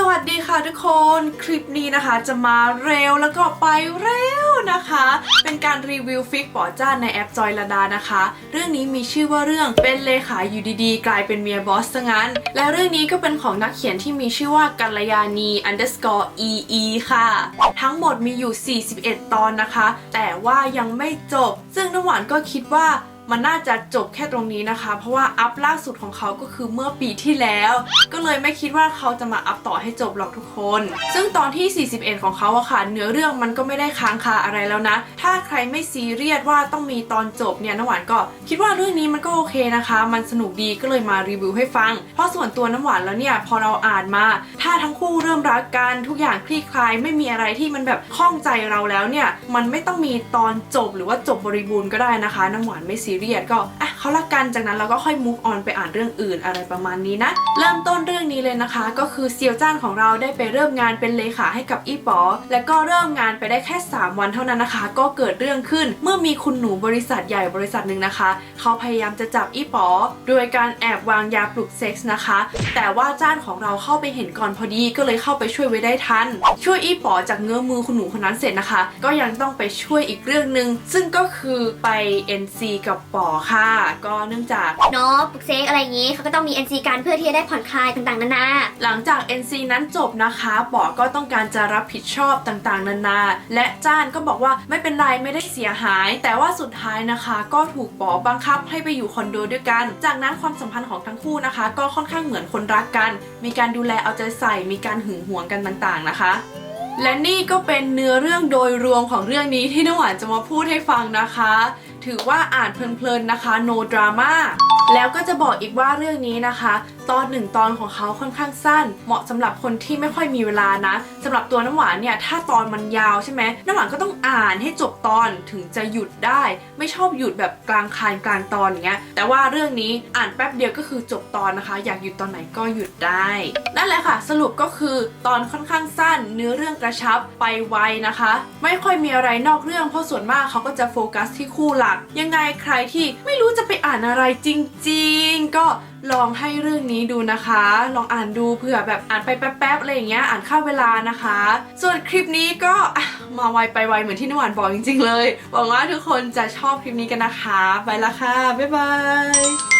สวัสดีค่ะทุกคนคลิปนี้นะคะจะมาเร็วแล้วก็ไปเร็วนะคะ เป็นการรีวิวฟิกป๋อจ้านในแอปจอยลดานะคะ เรื่องนี้มีชื่อว่าเรื่องเป็นเลขาอยู่ดีๆ กลายเป็นเมียบอสซะงั้น และเรื่องนี้ก็เป็นของนักเขียนที่มีชื่อว่ากัลยาณี underscore ee ค่ะ ทั้งหมดมีอยู่ 41 ตอนนะคะ แต่ว่ายังไม่จบ ซึ่งน้ำหวานก็คิดว่า มันน่าจะจบแค่ตรงนี้นะคะ เพราะว่าอัพล่าสุดของเขาก็คือเมื่อปีที่แล้ว ก็เลยไม่คิดว่าเขาจะมาอัพต่อให้จบหรอกทุกคน ซึ่งตอนที่ 41 ของเขาอะค่ะเนื้อเรื่องมันก็ไม่ได้ค้างคาอะไรแล้วนะ ถ้าใครไม่ซีเรียสว่าต้องมีตอนจบเนี่ยน้ำหวานก็คิดว่าเรื่องนี้มันก็โอเคนะคะ มันสนุกดีก็เลยมารีวิวให้ฟัง เพราะส่วนตัวน้ำหวานแล้วเนี่ยพอเราอ่านมา ถ้าทั้งคู่เริ่มรักกันทุกอย่างคลี่คลายไม่มีอะไรที่มันแบบข้องใจเราแล้วเนี่ยมันไม่ต้องมีตอนจบหรือว่าจบบริบูรณ์ก็ได้นะคะน้ำหวานไม่ซีรียสก็อะเขารักกันจากนั้นเราก็ค่อย move on ไปอ่านเรื่องอื่นอะไรประมาณนี้นะ เริ่มต้นเรื่องนี้เลยนะคะ ก็คือเซียวจ้านของเราได้ไปเริ่มงานเป็นเลขาให้กับอีป๋อและก็เริ่มงานไปได้แค่ 3 วันเท่านั้นนะคะ ก็เกิดเรื่องขึ้นเมื่อมีคุณหนูบริษัทใหญ่บริษัทหนึ่งนะคะ เขาพยายามจะจับอีป๋อโดยการแอบวางยาปลุกเซ็กส์นะคะ แต่ว่าจ้านของเราเข้าไปเห็นก่อนพอดีก็เลยเข้าไปช่วยไว้ได้ทัน ช่วยอีป๋อจากเงื้อมือคุณหนูคนนั้นเสร็จนะคะ ก็ยังต้องไปช่วยอีกเรื่องหนึ่งซึ่งก็คือไป NC กับปอค่ะ ก็เนื่องจาก เนาะปลุกเซกอะไรอย่างงี้เขาก็ต้องมี NC การเพื่อที่จะได้ผ่อนคลายต่างๆนานา หลังจาก NC นั้นจบนะคะปอก็ต้องการจะรับผิดชอบต่างๆ นานา และจ้านก็บอกว่าไม่เป็นไรไม่ได้เสียหาย แต่ว่าสุดท้ายนะคะ ก็ถูกปอบังคับให้ไปอยู่คอนโดด้วยกัน จากนั้นความสัมพันธ์ของทั้งคู่นะคะ ก็ค่อนข้างเหมือนคนรักกัน มีการดูแลเอาใจใส่มีการหึงหวงกันต่างๆนะคะและนี่ก็เป็นเนื้อเรื่องโดยรวมของเรื่องนี้ที่น้ำหวานจะมาพูดให้ฟังนะคะ ถือว่าอ่านเพลินๆนะคะ no drama แล้วก็จะบอกอีกว่าเรื่องนี้นะคะ ตอนหนึ่งตอนของเขาค่อนข้างสั้น เหมาะสำหรับคนที่ไม่ค่อยมีเวลานะสำหรับตัวน้ำหวานเนี่ยถ้าตอนมันยาวใช่ไหมน้ำหวานก็ต้องอ่านให้จบตอนถึงจะหยุดได้ ไม่ชอบหยุดแบบกลางคานกลางตอนอย่างเงี้ยแต่ว่าเรื่องนี้อ่านแป๊บเดียวก็คือจบตอนนะคะ อยากหยุดตอนไหนก็หยุดได้นั่นแหละค่ะ สรุปก็คือตอนค่อนข้างสั้น เนื้อเรื่องกระชับไปไวนะคะ ไม่ค่อยมีอะไรนอกเรื่องเพราะส่วนมากเขาก็จะโฟกัสที่คู่หลัก ยังไงใครที่ไม่รู้จะไปอ่านอะไรจริงจีนก็ลองให้เรื่องนี้ดูนะคะ ลองอ่านดูเผื่อแบบอ่านไปแป๊บๆอะไรอย่างเงี้ยอ่านข้าเวลานะคะ ส่วนคลิปนี้ก็มาไวไปไวเหมือนที่นวานบอกจริงๆเลยหวังว่าทุกคนจะชอบคลิปนี้กันนะคะ ไปละค่ะ บ๊ายบาย